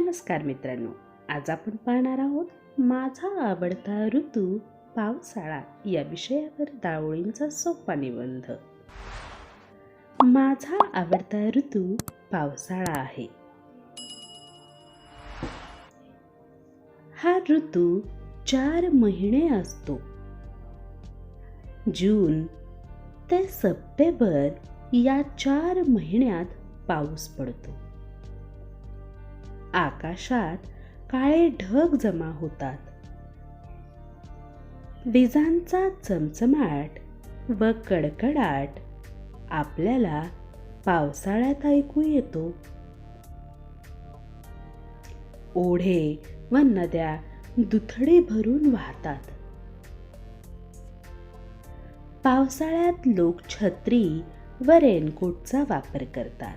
नमस्कार मित्रांनो आज आपण पाहणार आहोत माझा आवडता ऋतू पावसाळा या विषयावर दावळींचा सोपा निबंध. माझा आवडता ऋतू पावसाळा आहे. हा ऋतू चार महिने असतो. जून ते सप्टेंबर या चार महिन्यात पाऊस पडतो. आकाशात काळे ढग जमा होतात. विजांचा चमचमाट व कडकडाट आपल्याला पावसाळ्यात ऐकू येतो. ओढे व नद्या दुथडी भरून वाहतात. पावसाळ्यात लोक छत्री व रेनकोटचा वापर करतात.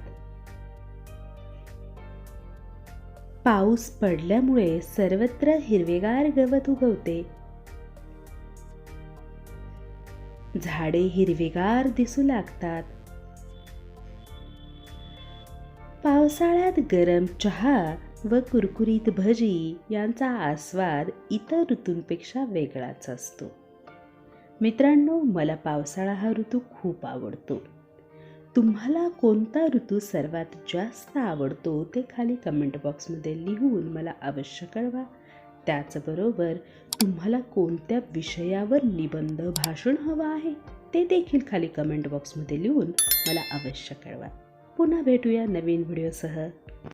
पाऊस पडल्यामुळे सर्वत्र हिरवेगार गवत उगवते. झाडे हिरवेगार दिसू लागतात. पावसाळ्यात गरम चहा व कुरकुरीत भजी यांचा आस्वाद इतर ऋतूंपेक्षा वेगळाच असतो. मित्रांनो मला पावसाळा हा ऋतू खूप आवडतो. तुम्हाला कोणता ऋतू सर्वात जास्त आवडतो ते खाली कमेंट बॉक्समध्ये लिहून मला अवश्य कळवा. त्याचबरोबर तुम्हाला कोणत्या विषयावर निबंध भाषण हवं आहे ते देखील खाली कमेंट बॉक्समध्ये लिहून मला अवश्य कळवा. पुन्हा भेटूया नवीन व्हिडिओसह